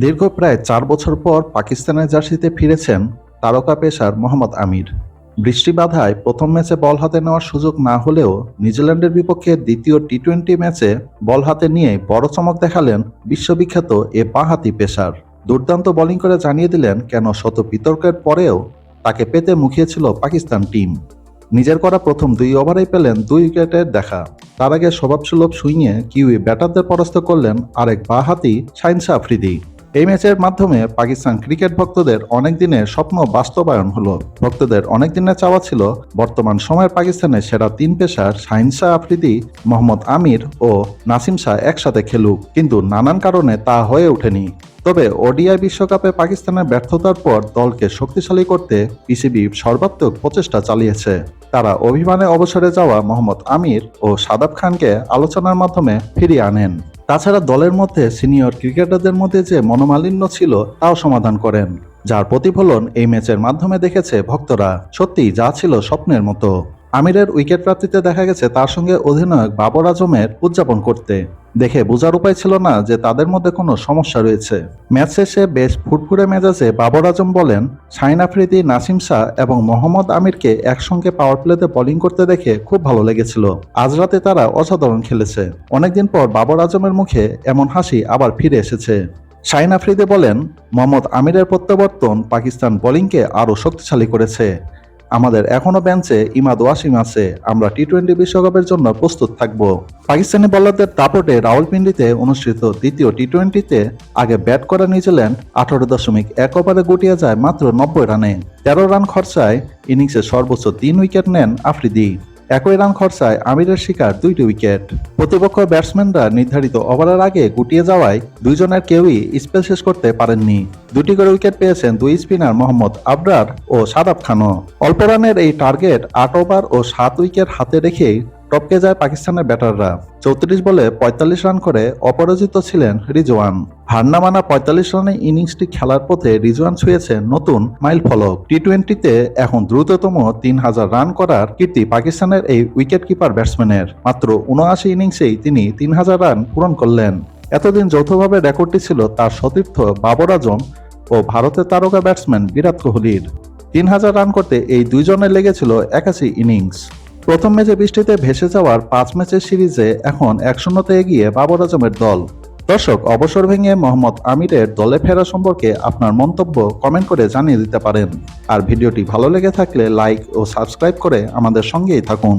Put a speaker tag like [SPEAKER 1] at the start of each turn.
[SPEAKER 1] দীর্ঘ প্রায় চার বছর পর পাকিস্তানের জার্সিতে ফিরেছেন তারকা পেসার মোহাম্মদ আমির। বৃষ্টি বাধায় প্রথম ম্যাচে বল হাতে নেওয়ার সুযোগ না হলেও নিউজিল্যান্ডের বিপক্ষে দ্বিতীয় টি টোয়েন্টি ম্যাচে বল হাতে নিয়ে বড় চমক দেখালেন বিশ্ববিখ্যাত এ বাঁহাতি পেসার। দুর্দান্ত বোলিং করে জানিয়ে দিলেন কেন শত বিতর্কের পরেও তাকে পেতে মুখিয়েছিল পাকিস্তান টিম। নিজের করা প্রথম দুই ওভারেই পেলেন দুই উইকেটের দেখা। তার আগে স্বভাবসুলভ সুইংয়ে কিউই ব্যাটারদের পরাস্ত করলেন আরেক বাঁহাতি শাহিনশা আফ্রিদি। এই ম্যাচের মাধ্যমে পাকিস্তান ক্রিকেট ভক্তদের অনেক দিনের স্বপ্ন বাস্তবায়ন হলো। ভক্তদের অনেক দিনের চাওয়া ছিল বর্তমান সময়ের পাকিস্তানের সেরা তিন পেশার শাহিন শাহ আফ্রিদি, মোহাম্মদ আমির ও নাসিম শাহ একসাথে খেলুক, কিন্তু নানান কারণে তা হয়ে ওঠেনি। তবে ওডিআই বিশ্বকাপে পাকিস্তানের ব্যর্থতার পর দলকে শক্তিশালী করতে পিসিবি সর্বাত্মক প্রচেষ্টা চালিয়েছে। তারা অভিমানে অবসরে যাওয়া মোহাম্মদ আমির ও সাদাব খানকে আলোচনার মাধ্যমে ফিরিয়ে আনেন। তাছাড়া দলের মধ্যে সিনিয়র ক্রিকেটারদের মধ্যে যে মনোমালিন্য ছিল, তাও সমাধান করেন। যার প্রতিফলন এই ম্যাচের মাধ্যমে দেখেছে ভক্তরা। সত্যি যা ছিল স্বপ্নের মতো। আমিরের উইকেট প্রাপ্তিতে দেখা গেছে তার সঙ্গে অধিনায়ক বাবর আজমের উদযাপন করতে। দেখে বোঝার উপায় ছিল না যে তাদের মধ্যে কোনো সমস্যা রয়েছে। ম্যাচ শেষে বেশ ফুটফুরে মেজাজে বাবর আজম বলেন, শাহিন আফ্রিদি, নাসিম শাহ এবং মোহাম্মদ আমিরকে একসঙ্গে পাওয়ার প্লেতে বোলিং করতে দেখে খুব ভালো লেগেছিল। আজ রাতে তারা অসাধারণ খেলেছে। অনেকদিন পর বাবর আজমের মুখে এমন হাসি আবার ফিরে এসেছে। শাহিন আফ্রিদি বলেন, মোহাম্মদ আমিরের প্রত্যাবর্তন পাকিস্তান বোলিংকে আরও শক্তিশালী করেছে। আমাদের এখনও বেঞ্চে ইমাদ ওয়াসিম আছে। আমরা টি টোয়েন্টি বিশ্বকাপের জন্য প্রস্তুত থাকব। পাকিস্তানি বলারদের দাপটে রাওয়ালপিন্ডিতে অনুষ্ঠিত দ্বিতীয় টি টোয়েন্টিতে আগে ব্যাট করা নিউজিল্যান্ড আঠারো দশমিক এক ওভারে গুটিয়ে যায় মাত্র নব্বই রানে। তেরো রান খরচায় ইনিংসে সর্বোচ্চ তিন উইকেট নেন আফ্রিদি। একই রান খরচায় আমিরের শিকার দুইটি উইকেট প্রতিপক্ষ ব্যাটসম্যানরা নির্ধারিত ওভারের আগে গুটিয়ে যাওয়ায় দুইজনের কেউই স্পেল শেষ করতে পারেননি। দুটি করে উইকেট পেয়েছেন দুই স্পিনার মোহাম্মদ আবরার ও সাদাব খানও। অল্প রানের এই টার্গেট আট ওভার ও সাত উইকেট হাতে রেখেই টপকে যায় পাকিস্তানের ব্যাটাররা। চৌত্রিশ বলে পঁয়তাল্লিশ রান করে অপরাজিত ছিলেন রিজওয়ান। হার না মানা পঁয়তাল্লিশ রানের ইনিংসটি খেলার পথে রিজওয়ান ছুঁয়েছে নতুন মাইল ফলক। টি টোয়েন্টিতে এখন দ্রুততম তিন হাজার রান করার কীর্তি পাকিস্তানের এই উইকেট কিপার ব্যাটসম্যানের। মাত্র উনআশি ইনিংসেই তিনি তিন হাজার রান পূরণ করলেন। এতদিন যৌথভাবে রেকর্ডটি ছিল তার সতীর্থ বাবর আজম ও ভারতের তারকা ব্যাটসম্যান বিরাট কোহলির। তিন হাজার রান করতে এই দুইজনের লেগেছিল একাশি ইনিংস। প্রথম ম্যাচে বৃষ্টিতে ভেসে যাওয়ার পাঁচ ম্যাচের সিরিজে এখন এক শূন্যতে এগিয়ে বাবর আজমের দল। দর্শক, অবসর ভেঙে মোহাম্মদ আমিরের দলে ফেরা সম্পর্কে আপনার মন্তব্য কমেন্ট করে জানিয়ে দিতে পারেন। আর ভিডিওটি ভালো লেগে থাকলে লাইক ও সাবস্ক্রাইব করে আমাদের সঙ্গেই থাকুন।